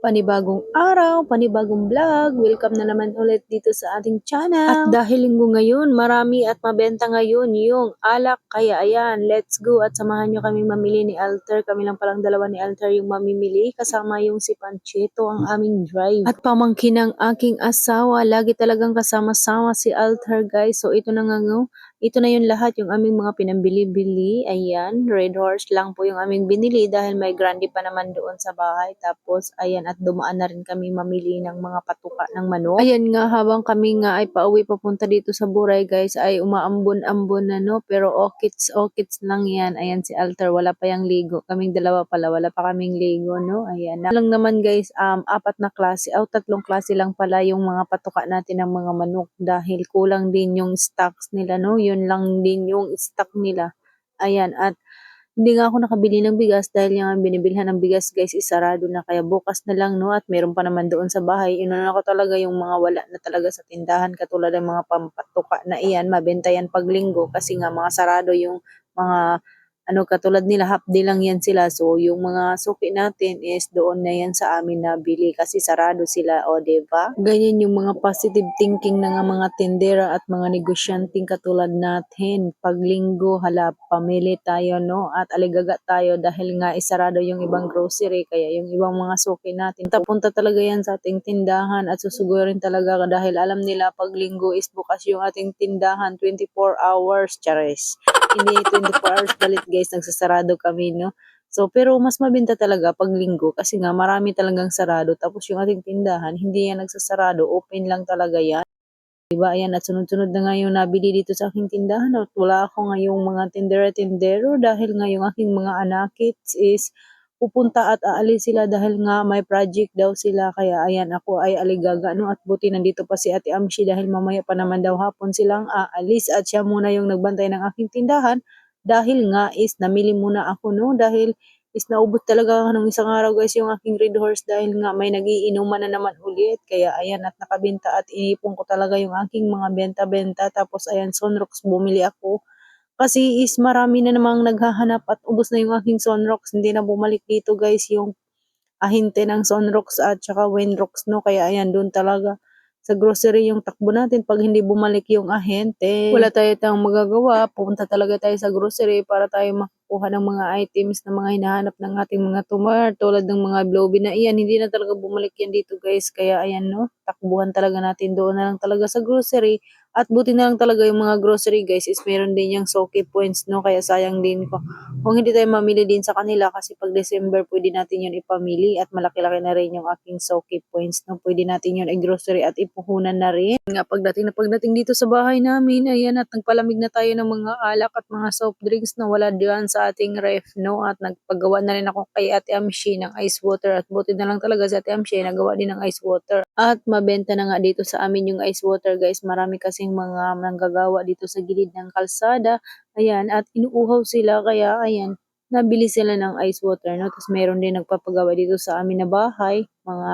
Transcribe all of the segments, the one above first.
Panibagong araw, panibagong vlog. Welcome na naman ulit dito sa ating channel. At dahil linggo ngayon, marami at mabenta ngayon yung alak. Kaya ayan, let's go at samahan nyo kami mamili ni Alter. Kami lang palang dalawa ni Alter yung mamimili. Kasama yung si Panchito, ang aming drive. At pamangkin ng aking asawa. Lagi talagang kasama-sama si Alter guys. So ito na nga nga. Ito na yung lahat, yung aming mga pinambili-bili. Ayan, Red Horse lang po yung aming binili dahil may grande pa naman doon sa bahay. Tapos, ayan, at dumaan na rin kami mamili ng mga patuka ng manok. Ayan nga, habang kami nga ay pauwi papunta dito sa Buray, guys, ay umaambon-ambon na, no? Pero okits, okits lang yan. Ayan, si Alter, wala pa yung ligo. Kaming dalawa pala, wala pa kaming ligo, no? Ayan. Na lang naman, guys, um, apat na klase, o tatlong klase lang pala yung mga patuka natin ng mga manok dahil kulang din yung stocks nila, no? Yun lang din yung stock nila. Ayan, at hindi nga ako nakabili ng bigas dahil yung binibilhan ng bigas guys is sarado na. Kaya bukas na lang no? At meron pa naman doon sa bahay. Inuna ko talaga yung mga wala na talaga sa tindahan. Katulad ng mga pampatuka na iyan mabenta yan pag linggo. Kasi nga mga sarado yung mga ano katulad nila half day lang yan sila. So yung mga suki natin is doon na yan sa amin na bili kasi sarado sila o ba? Ganyan yung mga positive thinking ng mga tendera at mga negosyanteng katulad natin. Pag linggo hala pamili tayo no? At aligaga tayo dahil nga isarado yung ibang grocery kaya yung ibang mga suki natin. Tapunta talaga yan sa ating tindahan at susugurin talaga dahil alam nila pag linggo is bukas yung ating tindahan 24 hours. Chares hindi 24 hours balit guys, nagsasarado kami, no? So, pero mas mabenta talaga pag linggo kasi nga marami talagang sarado. Tapos yung ating tindahan, hindi yan nagsasarado, open lang talaga yan. Diba? Ayan, at sunod-sunod na nga yung nabili dito sa aking tindahan. At wala ako ngayong mga tindera-tindero dahil nga yung aking mga anakits is pupunta at aalis sila dahil nga may project daw sila. Kaya ayan, ako ay aligaga no at buti nandito pa si Ate Amshi dahil mamaya pa naman daw hapon silang aalis at siya muna yung nagbantay ng aking tindahan dahil nga is namili muna ako no dahil is naubos talaga ako ng isang araw guys yung aking red horse dahil nga may nagiinuman na naman ulit. Kaya ayan at nakabenta at inipon ko talaga yung aking mga benta-benta. Tapos ayan Sunrocks bumili ako. Kasi is marami na namang naghahanap at ubos na yung aking Sunrocks. Hindi na bumalik dito guys yung ahinte ng Sunrocks at saka Winrocks no. Kaya ayan doon talaga sa grocery yung takbo natin pag hindi bumalik yung ahente. Wala tayo tayong magagawa. Pupunta talaga tayo sa grocery para tayo makakuha ng mga items na mga hinahanap ng ating mga tumor tulad ng mga blowbee na iyan. Hindi na talaga bumalik yan dito guys. Kaya ayan no, takbuhan talaga natin doon na lang talaga sa grocery. At buti na lang talaga yung mga grocery guys is meron din yung Soki points no kaya sayang din ko. Kung hindi tayo mamili din sa kanila kasi pag December pwede natin yun ipamili at malaki-laki na rin yung aking Soki points no. Pwede natin yun i-grocery at ipuhunan na rin. Nga pagdating na pagdating dito sa bahay namin ayan at nagpalamig na tayo ng mga alak at mga soft drinks na wala diyan sa ating ref no at nagpagawa na rin ako kay Ate Amshi ng ice water at buti na lang talaga si Ate Amshi nagawa din ng ice water. At mabenta na nga dito sa amin yung ice water guys. Marami kasing mga nanggagawa dito sa gilid ng kalsada. Ayan, at inuuhaw sila kaya ayan, nabili sila ng ice water. No? Tapos meron din nagpapagawa dito sa amin na bahay. Mga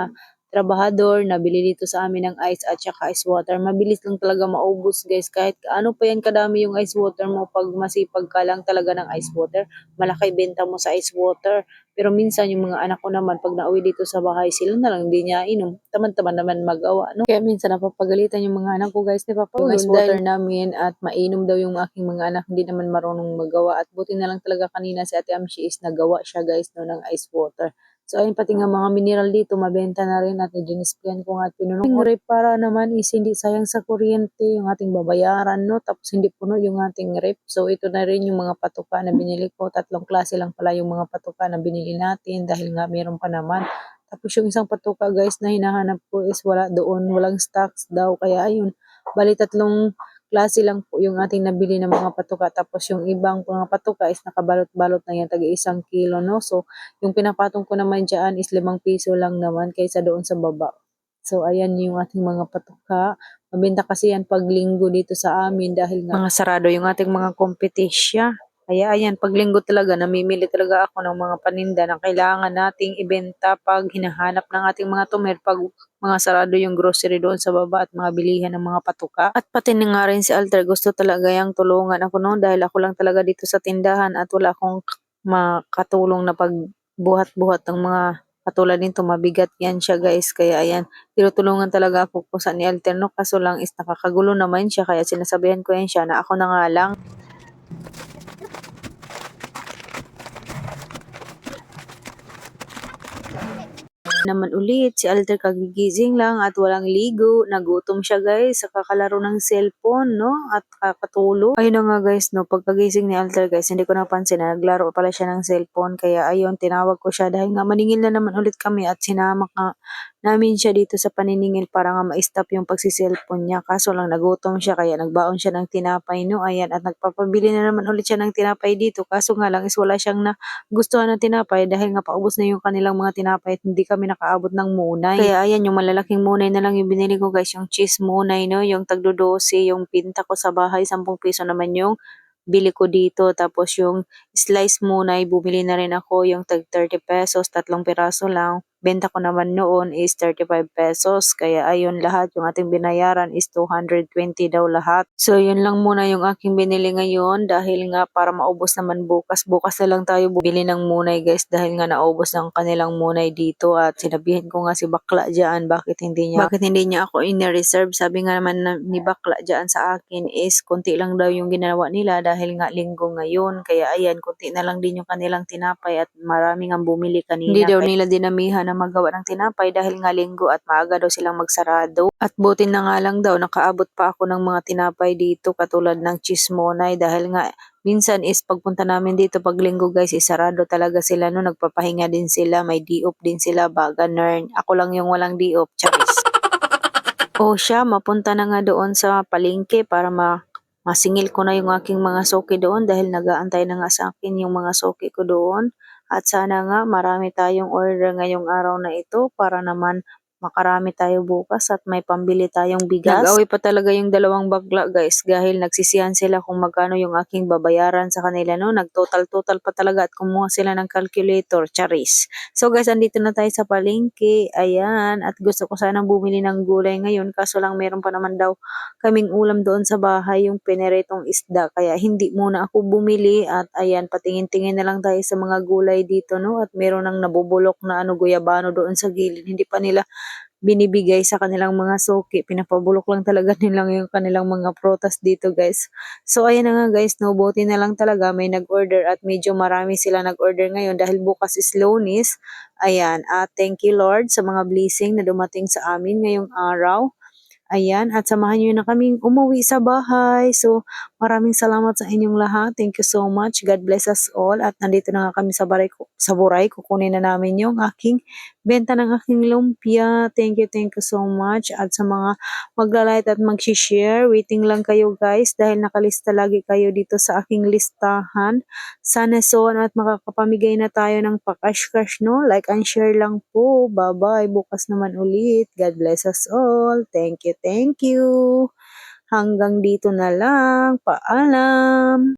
trabahador, nabili dito sa amin ng ice at saka ice water. Mabilis lang talaga maubos guys. Kahit ano pa yan kadami yung ice water mo pag masipag ka lang talaga ng ice water. Malaki benta mo sa ice water. Pero minsan yung mga anak ko naman pag nauwi dito sa bahay sila na lang hindi niya inom. Tamad-tamad naman magawa. No? Kaya minsan napapagalitan yung mga anak ko guys. Di ba? Yung ice water namin at mainom daw yung aking mga anak. Hindi naman marunong magawa. At buti na lang talaga kanina si Ate Amshi is nagawa siya guys no, ng ice water. So ayun pati nga mga mineral dito mabenta na rin at dinisplayan ko nga at pinunong rep para naman is hindi sayang sa kuryente yung ating babayaran no tapos hindi puno yung ating rep. So ito na rin yung mga patuka na binili ko. Tatlong klase lang pala yung mga patuka na binili natin dahil nga meron pa naman. Tapos yung isang patuka guys na hinahanap ko is wala doon, walang stocks daw. Kaya ayun, bali tatlong klase lang po yung ating nabili ng mga patuka. Tapos yung ibang mga patuka is nakabalot-balot na yan, taga isang kilo, no? So, yung pinapatong ko naman dyan is limang piso lang naman kaysa doon sa baba. So, ayan yung ating mga patuka. Mabenta kasi yan pag linggo dito sa amin dahil nga mga sarado yung ating mga kompetisya. Kaya ayan, pag linggo talaga, namimili talaga ako ng mga paninda na kailangan nating ibenta pag hinahanap ng ating mga tumer pag mga sarado yung grocery doon sa baba at mga bilihan ng mga patuka. At pati na nga rin si Alter, gusto talaga yung tulungan ako noon dahil ako lang talaga dito sa tindahan at wala akong makatulong na pagbuhat-buhat ng mga Katulad nito, mabigat yan siya guys. Kaya ayan, tinutulungan talaga ako po sa ni Alterno. Kaso lang is nakakagulo naman siya. Kaya sinasabihan ko yan siya na ako na nga lang. Naman ulit. Si Alter kagigising lang at walang ligo. Nagutom siya guys sa kakalaro ng cellphone, no? At kakatulog. Ayun na nga guys, no? Pagkagising ni Alter guys, hindi ko napansin na naglaro pala siya ng cellphone. Kaya ayun, tinawag ko siya dahil nga maningil na naman ulit kami at sinama ka namin siya dito sa paniningil para nga ma-stop yung pagsiselfone niya. Kaso lang nagutom siya kaya nagbaon siya ng tinapay no. Ayan at nagpapabili na naman ulit siya ng tinapay dito. Kaso nga lang is wala siyang na gustuhan ng tinapay dahil nga paubos na yung kanilang mga tinapay at hindi kami nakaabot ng munay. Kaya ayan yung malalaking munay na lang yung binili ko guys. Yung cheese munay no. Yung tagdo 12 yung pinta ko sa bahay. 10 piso naman yung bili ko dito. Tapos yung slice munay, bumili na rin ako yung tag 30 pesos, tatlong piraso lang benta ko naman noon is 35 pesos. Kaya ayun lahat, yung ating binayaran is 220 daw lahat. So yun lang muna yung aking binili ngayon dahil nga para maubos naman bukas. Bukas na lang tayo bumili ng munay guys dahil nga naubos ng kanilang munay dito at sinabihin ko nga si bakla dyan bakit hindi niya bakit hindi niya ako in-reserve. Sabi nga naman na, ni bakla dyan sa akin is konti lang daw yung ginawa nila dahil nga linggo ngayon. Kaya ayan, konti na lang din yung kanilang tinapay at maraming ang bumili kanina. Hindi daw nila dinamihan na magawa ng tinapay dahil nga linggo at maaga daw silang magsarado. At buti na nga lang daw, nakaabot pa ako ng mga tinapay dito katulad ng chismonay dahil nga minsan is pagpunta namin dito pag linggo guys, isarado talaga sila no, nagpapahinga din sila, may diop din sila, baga nern. Ako lang yung walang diop, charis. O siya, mapunta na nga doon sa palengke para ma masingil ko na yung aking mga soki doon dahil nagaantay na nga sa akin yung mga soki ko doon. At sana nga marami tayong order ngayong araw na ito para naman makarami tayo bukas at may pambili tayong bigas. Nag-away pa talaga yung dalawang bagla guys dahil nagsisihan sila kung magkano yung aking babayaran sa kanila no. Nag-total-total pa talaga at kumuha sila ng calculator, charis. So guys, andito na tayo sa palengke. Ayan, at gusto ko sanang bumili ng gulay ngayon kaso lang meron pa naman daw kaming ulam doon sa bahay yung pineretong isda kaya hindi muna ako bumili at ayan, patingin-tingin na lang tayo sa mga gulay dito no at meron nang nabubulok na ano guyabano doon sa gilid. Hindi pa nila binibigay sa kanilang mga suki. Pinapabulok lang talaga nilang yung kanilang mga prutas dito guys. So ayan na nga guys, no, buti na lang talaga may nag-order at medyo marami sila nag-order ngayon dahil bukas is Lonis. Ayan, at thank you Lord sa mga blessing na dumating sa amin ngayong araw. Ayan, at samahan nyo na kaming umuwi sa bahay. So, maraming salamat sa inyong lahat. Thank you so much. God bless us all. At nandito na nga kami sa, baray, sa buray. Kukunin na namin yung aking benta ng aking lumpia. Thank you, thank you so much. At sa mga magla-like at mag-share, waiting lang kayo guys dahil nakalista lagi kayo dito sa aking listahan. Sana so at makakapamigay na tayo ng pakash-cash, no? Like and share lang po. Bye-bye. Bukas naman ulit. God bless us all. Thank you, thank you. Hanggang dito na lang. Paalam.